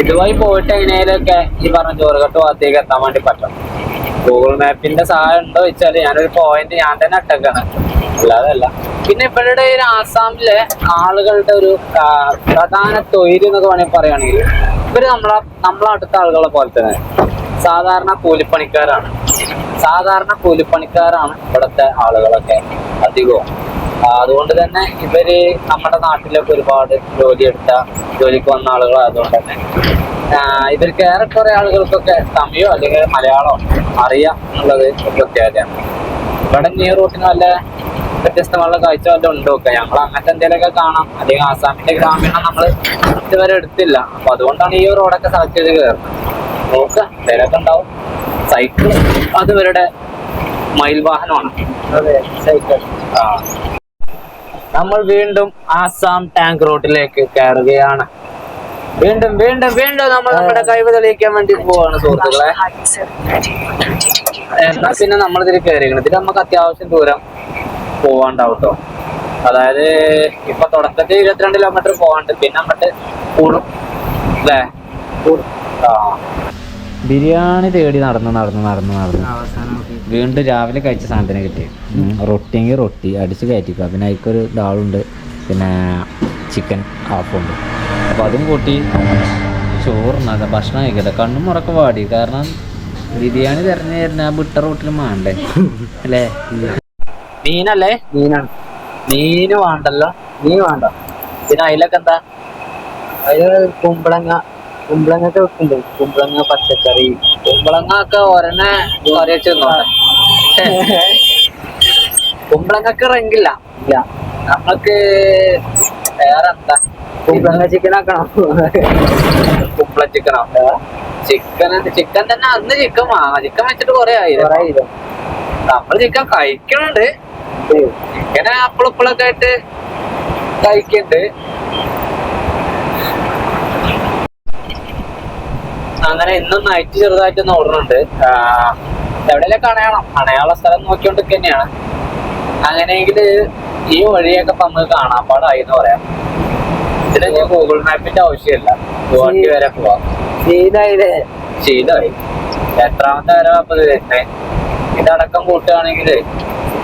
ഇതുവായി പോയിട്ട് എങ്ങനെയൊക്കെ ഈ പറഞ്ഞ ചോറുകട്ട് ഭാഗത്തേക്ക് എത്താൻ വേണ്ടി പറ്റും. ഗൂഗിൾ മാപ്പിന്റെ സഹായം ഉണ്ടോ വെച്ചാൽ ഞാനൊരു പോയിന്റ് ഞാൻ തന്നെ അട്ടക്കാണ് അല്ലാതെ അല്ല പിന്നെ ഇവരുടെ ആസാമിലെ ആളുകളുടെ ഒരു പ്രധാന തൊഴിൽ എന്നൊക്കെ വേണമെങ്കിൽ പറയുകയാണെങ്കിൽ ഇവർ നമ്മളെ നമ്മളെ അടുത്ത ആളുകളെ പോലെ തന്നെ സാധാരണ കൂലിപ്പണിക്കാരാണ്. സാധാരണ കൂലിപ്പണിക്കാരാണ് ഇവിടുത്തെ ആളുകളൊക്കെ അധികവും. അതുകൊണ്ട് തന്നെ ഇവർ നമ്മുടെ നാട്ടിലൊക്കെ ഒരുപാട് ജോലിയെടുത്ത ജോലിക്ക് വന്ന ആളുകളായതുകൊണ്ട് തന്നെ ആ, ഇവർക്ക് കുറെ ആളുകൾക്കൊക്കെ തമിഴോ അല്ലെങ്കിൽ മലയാളമോ അറിയാം എന്നുള്ളത് പ്രത്യേകതയാണ്. ഇവിടെ ഈ റൂട്ടിന് വല്ല വ്യത്യസ്തമുള്ള കാഴ്ച വല്ല ഉണ്ടോ ഒക്കെ? ഞങ്ങൾ അങ്ങനത്തെ എന്തെങ്കിലുമൊക്കെ കാണാം. അല്ലെങ്കിൽ ആസാമിന്റെ ഗ്രാമീണം നമ്മൾ ഇതുവരെ എടുത്തില്ല. അപ്പൊ അതുകൊണ്ടാണ് ഈ റോഡൊക്കെ സെലക്ട് ചെയ്ത് കയറുന്നത്. നോക്ക എന്തെങ്കിലുമൊക്കെ ഉണ്ടാവും. സൈക്കിൾ അതിവരുടെ മയിൽ വാഹനമാണ് നമ്മൾ വീണ്ടും ആസാം ടാങ്ക് റോഡിലേക്ക് കയറുകയാണ്. വീണ്ടും വീണ്ടും വീണ്ടും നമ്മൾ നമ്മുടെ കഴിവ് തെളിയിക്കാൻ വേണ്ടി പോവാണ് സുഹൃത്തുക്കളെ. എന്നാ പിന്നെ നമ്മൾ ഇതിൽ കയറിയിരിക്കണം ഇതിൽ നമുക്ക് അത്യാവശ്യം ദൂരം പോവാണ്ടാവും ട്ടോ അതായത് ഇപ്പൊ തുടക്കത്തിൽ ഇരുപത്തിരണ്ട് കിലോമീറ്റർ പോവാണ്ട്. പിന്നെ അങ്ങോട്ട് കൂടും. അല്ലേ? ആ. ബിരിയാണി തേടി നടന്ന് നടന്ന് നടന്ന് നടന്ന്. വീണ്ടും രാവിലെ കഴിച്ച സാധനത്തിന് കിട്ടി. റൊട്ടിയെങ്കിൽ റൊട്ടി അടിച്ച് കയറ്റിക്കുക പിന്നെ അതിക്കൊരു ഡാളുണ്ട് പിന്നെ ചിക്കൻ ഹാഫുണ്ട് അപ്പോൾ അതും കൂട്ടി ചോറുണ്ടാക്കാം ഭക്ഷണം കഴിക്കട്ടെ. കണ്ണും മുറക്കെ പാടി കാരണം ബിരിയാണി തിരഞ്ഞു തരുന്ന ആ വിട്ട റോട്ടിൽ മാണ്ടേ. അല്ലേ? മീനല്ലേ? മീനാണ്. മീന് വേണ്ടല്ലോ. മീൻ വേണ്ട. പിന്നെ അതിലൊക്കെ എന്താ? അതിൽ കുമ്പളങ്ങ. കുമ്പളങ്ങ ഒക്കെ വെക്കുന്നുണ്ട്. കുമ്പളങ്ങ പച്ചക്കറി. കുമ്പളങ്ങ ഒക്കെ ഒരെണ്ണ കറി വെച്ച് (laughs) കുമ്പളങ്ങക്ക് റെങ്കില്ല ഇല്ല. നമ്മക്ക് വേറെ എന്താ കുമ്പളങ്ങ ചിക്കൻ ആക്കണം? കുമ്പള ചിക്കനോ ചിക്കൻ ചിക്കൻ തന്നെ അന്ന് ചിക്കൻ വാങ്ങാം ചിക്കൻ വെച്ചിട്ട് കൊറേ ആയി. നമ്മൾ ചിക്കൻ കഴിക്കണുണ്ട്. ഇത് ചിക്കനെ അപ്പളിപ്പളൊക്കെ ആയിട്ട് കഴിക്കുന്നുണ്ട് അങ്ങനെ ഇന്നും നൈറ്റ് ചെറുതായിട്ടൊന്ന് ഓടുന്നുണ്ട് എവിടെയൊക്കെ കണയണം അണയാനുള്ള സ്ഥലം നോക്കിക്കൊണ്ട് തന്നെയാണ് അങ്ങനെയെങ്കിൽ ഈ വഴിയൊക്കെ ഇപ്പൊ നമുക്ക് കാണാൻ പാടായി എന്ന് പറയാം. ഇതിന് ഗൂഗിൾ മാപ്പിന്റെ ആവശ്യമില്ല. ഗുവാഹട്ടി വരെ പോവാം. ശീലായില്ലേ? ശീലമായി എത്രാമത്തെ വരെ അപ്പൊ വരുന്നേ? ഇതടക്കം കൂട്ടുകയാണെങ്കിൽ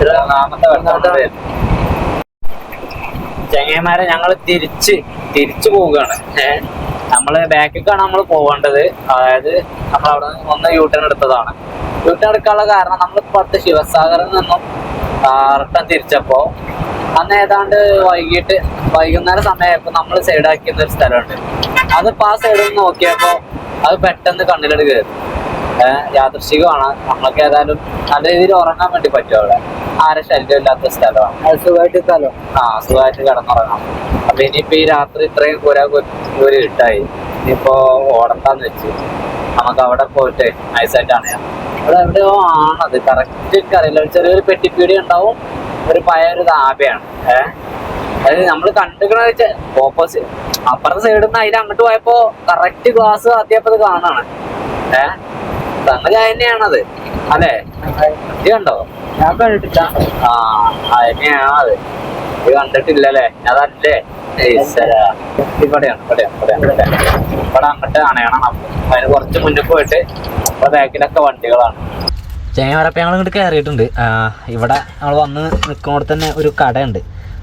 ഇത് നാമത്തെ വരത്തോട്ട് ചെങ്ങന്മാരെ ഞങ്ങൾ തിരിച്ച് തിരിച്ചു പോവുകയാണ്. ഏഹ് നമ്മൾ ബാക്കിലേക്കാണ് നമ്മൾ പോവേണ്ടത്. അതായത് നമ്മൾ അവിടെ നിന്ന് ഒന്ന് യൂട്ടേൺ എടുത്തതാണ്. യൂട്ടേൺ എടുക്കാനുള്ള കാരണം നമ്മൾ പത്ത് ശിവസാഗറിൽ നിന്നും റിട്ടേൺ തിരിച്ചപ്പോ അന്ന് ഏതാണ്ട് വൈകിട്ട് വൈകുന്നേരം സമയമായപ്പോ നമ്മൾ സൈഡ് ആക്കിയ ഒരു സ്ഥലമുണ്ട്. അത് ആ സൈഡിൽ നിന്ന് നോക്കിയപ്പോ അത് പെട്ടെന്ന് കണ്ണിലെടു കയറി യാദൃശികമാണ് നമ്മൾക്ക് ഏതായാലും നല്ല രീതിയിൽ ഉറങ്ങാൻ വേണ്ടി പറ്റും അവിടെ. ആരെ ശല്യമില്ലാത്ത സ്ഥലമാണ്. സുഖമായിട്ട് നിൽക്കാലോ ആ സുഖമായിട്ട് കിടന്നുറങ്ങാം. അപ്പൊ ഇനിയിപ്പോ ഈ രാത്രി ഇത്രയും കുര ഒരു ഇട്ടായി. ഇനിയിപ്പോ ഓടത്താന്ന് വെച്ച് നമുക്ക് അവിടെ പോയിട്ട് നൈസായിട്ടാണ് അവിടെ എവിടെയോ ആണത്. കറക്റ്റ് എനിക്കറിയില്ല ഒരു ചെറിയൊരു പെട്ടിപ്പീടി ഉണ്ടാവും. ഒരു പഴയ ഒരു ധാബയാണ്. ഏഹ് അതായത് നമ്മൾ വെച്ച ഓപ്പോസിറ്റ് അപ്പുറത്തെ സൈഡിൽ നിന്ന് അതിൽ അങ്ങോട്ട് പോയപ്പോ കറക്റ്റ് ഗ്ലാസ് ഇത് കാണാണ്. ഏഹ് സംഗതി അത് തന്നെയാണത്. അല്ലേ? ഇത് കണ്ടോ? ഞാൻ കണ്ടിട്ടില്ല. ആ അതിനെയാണത് ഇത്. ഇവിടെ അങ്ങോട്ട് കുറച്ച് പോയിട്ട് അപ്പൊ വണ്ടികളാണ്. ഞങ്ങൾ കയറിയിട്ടുണ്ട് ഇവിടെ നമ്മൾ വന്ന് നിൽക്കുമ്പോൾ തന്നെ ഒരു കടയുണ്ട്.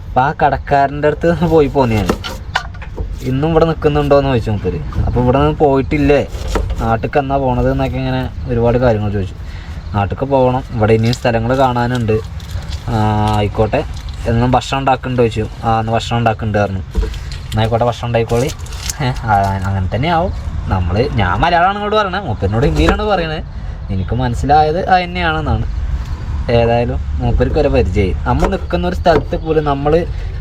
അപ്പൊ ആ കടക്കാരന്റെ അടുത്ത് പോയി പോന്നു ഞാൻ. ഇന്നും ഇവിടെ നിൽക്കുന്നുണ്ടോ എന്ന് ചോദിച്ചു മൂപ്പര്. അപ്പോൾ ഇവിടെ നിന്ന് പോയിട്ടില്ലേ? നാട്ടിലേക്ക് എന്നാ പോണത് എന്നൊക്കെ ഇങ്ങനെ ഒരുപാട് കാര്യങ്ങൾ ചോദിച്ചു. നാട്ടിലേക്ക് പോകണം. ഇവിടെ ഇനിയും സ്ഥലങ്ങൾ കാണാനുണ്ട്. ആയിക്കോട്ടെ. എന്നും ഭക്ഷണം ഉണ്ടാക്കുന്നുണ്ട് ചോദിച്ചു. ആ അന്ന് ഭക്ഷണം ഉണ്ടാക്കുന്നുണ്ട് പറഞ്ഞു. എന്നായിക്കോട്ടെ ഭക്ഷണം ഉണ്ടായിക്കോളി. അങ്ങനെ തന്നെ ആവും. നമ്മൾ ഞാൻ മലയാളമാണ് ഇങ്ങോട്ട് പറയണത് മൂപ്പരിനോട് ഹിന്ദിയിലാണ് പറയണത് എനിക്ക് മനസ്സിലായത് അത് തന്നെയാണെന്നാണ്. ഏതായാലും മൂപ്പർക്ക് ഒരു പരിചയം നമ്മൾ നിൽക്കുന്ന ഒരു സ്ഥലത്ത് പോലും നമ്മൾ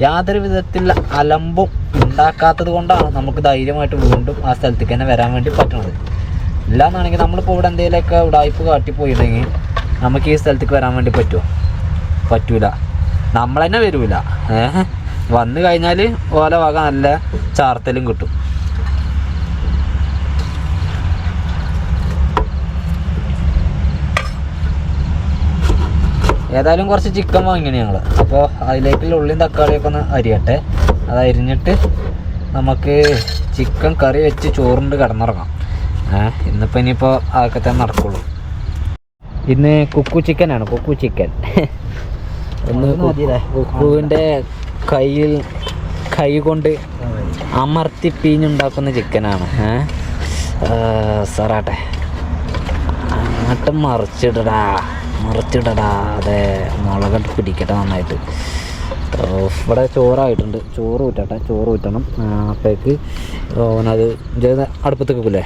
യാതൊരു വിധത്തിൽ അലമ്പും ഉണ്ടാക്കാത്തത് കൊണ്ടാണ് നമുക്ക് ധൈര്യമായിട്ട് വീണ്ടും ആ സ്ഥലത്തേക്ക് തന്നെ വരാൻ വേണ്ടി പറ്റുന്നത് ഇല്ലാന്നാണെങ്കിൽ നമ്മളിപ്പോൾ ഇവിടെ എന്തെങ്കിലുമൊക്കെ ഉടായ്പ് കാട്ടിപ്പോയിട്ടുണ്ടെങ്കിൽ നമുക്ക് ഈ സ്ഥലത്തേക്ക് വരാൻ വേണ്ടി പറ്റുമോ പറ്റൂല. നമ്മൾ തന്നെ വരൂല. ഏഹ് വന്നു കഴിഞ്ഞാൽ ഓല വക നല്ല ചാർത്തലും കിട്ടും. ഏതായാലും കുറച്ച് ചിക്കൻ വാങ്ങിയാണ് ഞങ്ങൾ അപ്പോൾ അതിലേക്കുള്ള ഉള്ളിയും തക്കാളിയൊക്കെ ഒന്ന് അരിയട്ടെ. അത് അരിഞ്ഞിട്ട് നമുക്ക് ചിക്കൻ കറി വെച്ച് ചോറുണ്ട് കിടന്നിറങ്ങാം. ഏഹ് ഇന്നിപ്പോൾ ഇനിയിപ്പോൾ അതൊക്കെ തന്നെ നടക്കുള്ളൂ. ഇന്ന് കുക്കു ചിക്കനാണ്. കുക്കു ചിക്കൻ. ഒന്ന് കുക്കുവിന്റെ കയ്യിൽ കൈ കൊണ്ട് അമർത്തി പീഞ്ഞുണ്ടാക്കുന്ന ചിക്കനാണ്. ഏഹ് സാറാട്ടെ. അങ്ങോട്ട് മറിച്ചിടടാ. മറിച്ചിടടാ. അതെ മുളകട്ട് പിടിക്കട്ടെ നന്നായിട്ട്. ഇവിടെ ചോറായിട്ടുണ്ട്. ചോറ് ഊറ്റട്ടെ ചോറ് ഊറ്റണം. അപ്പേക്ക് അപ്പോഴേക്ക് ഓനത് ചെയ്ത് അടുപ്പത്തേക്ക് പോലേ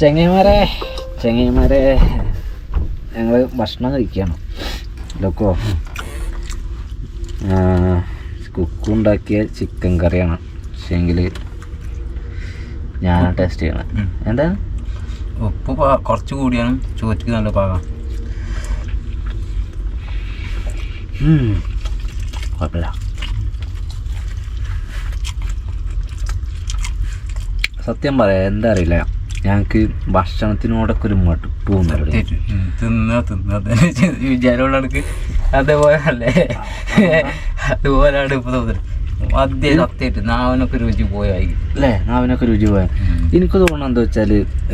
ചെങ്ങന്മാരെ ചെങ്ങന്മാരെ ഞങ്ങൾ ഭക്ഷണം കഴിക്കുകയാണ് ലോക്കോ കുക്കുണ്ടാക്കിയ ചിക്കൻ കറിയാണ്. പക്ഷേങ്കിൽ ഞാനാണ് ടേസ്റ്റ് ചെയ്യണം. എന്താ? ഉപ്പ് പാ- കുറച്ച് കൂടിയാണ്. ചോറ്റിക്ക് നല്ല പാകം. കുഴപ്പമില്ല സത്യം പറയാം എന്താ അറിയില്ല. ഞങ്ങൾക്ക് ഭക്ഷണത്തിനോടൊക്കെ ഒരു മടുപ്പ് വിചാരമുള്ളവർക്ക് തിന്ന വിചാരമുള്ള അതേപോലെ അല്ലേ അതുപോലെയാണ് ഇപ്പൊ തോന്നുന്നത്. മദ്യം സത്യമായിട്ട് നാവിനൊക്കെ രുചി പോയായി. അല്ലേ നാവിനൊക്കെ രുചി പോയാൽ എനിക്ക് തോന്നുന്നത് എന്താ വെച്ചാൽ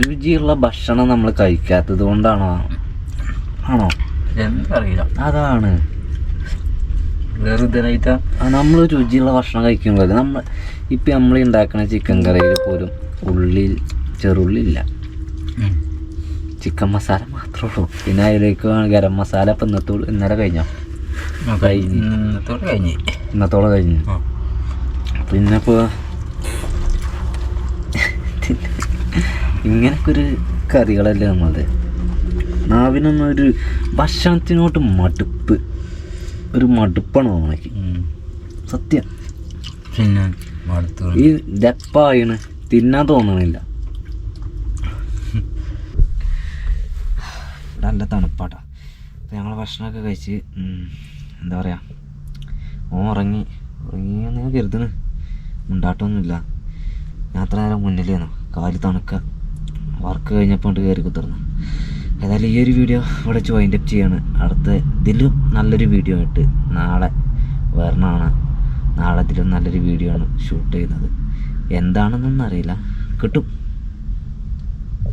രുചിയുള്ള ഭക്ഷണം നമ്മൾ കഴിക്കാത്തത് കൊണ്ടാണോ? ആണോ? എന്തറിയില്ല അതാണ്. വെറുതെ നമ്മൾ രുചിയുള്ള ഭക്ഷണം കഴിക്കുമ്പോൾ നമ്മൾ ഇപ്പം നമ്മൾ ഉണ്ടാക്കുന്ന ചിക്കൻ കറിയിൽ പോലും ഉള്ളിൽ ചെറുള്ളി ഇല്ല ചിക്കൻ മസാല മാത്രമേ ഉള്ളൂ. പിന്നെ അതിലേക്ക് ഗരം മസാല ഇപ്പം ഇന്നത്തെ ഇന്നലെ കഴിഞ്ഞോ. ഇന്നത്തോടെ കഴിഞ്ഞ്. ഇന്നത്തോളം കഴിഞ്ഞു. പിന്നെ ഇപ്പോൾ ഇങ്ങനൊക്കെ ഒരു കറികളല്ലേ നമ്മളത്. നാവിനൊന്നും ഒരു ഭക്ഷണത്തിനോട്ട് മടുപ്പ്. ഒരു മടുപ്പാണ് നമ്മളേക്ക് സത്യം. പിന്നെ ഈ ദപ്പായിന് തിന്നാൻ തോന്നണില്ല. നല്ല തണുപ്പാട്ടാ. അപ്പോൾ ഞങ്ങൾ ഭക്ഷണമൊക്കെ കഴിച്ച് എന്താ പറയുക ഓൻ ഉറങ്ങി. ഉറങ്ങിയെന്ന് ഞാൻ കരുതണ്. ഉണ്ടാട്ടമൊന്നുമില്ല ഞാൻ അത്ര നേരം മുന്നിലേന്നു കാൽ തണുക്കുക വർക്ക് കഴിഞ്ഞപ്പോൾ കൊണ്ട് കയറി കുത്തിർന്നു. ഏതായാലും ഈ ഒരു വീഡിയോ ഇവിടെ വെച്ച് അപ്പ് ചെയ്യാണ്. അടുത്ത ഇതിലും നല്ലൊരു വീഡിയോ ആയിട്ട് നാളെ വരണമാണ് നാളെ ഇതിലും നല്ലൊരു വീഡിയോ ആണ് ഷൂട്ട് ചെയ്യുന്നത്. എന്താണെന്നൊന്നും അറിയില്ല. കിട്ടും.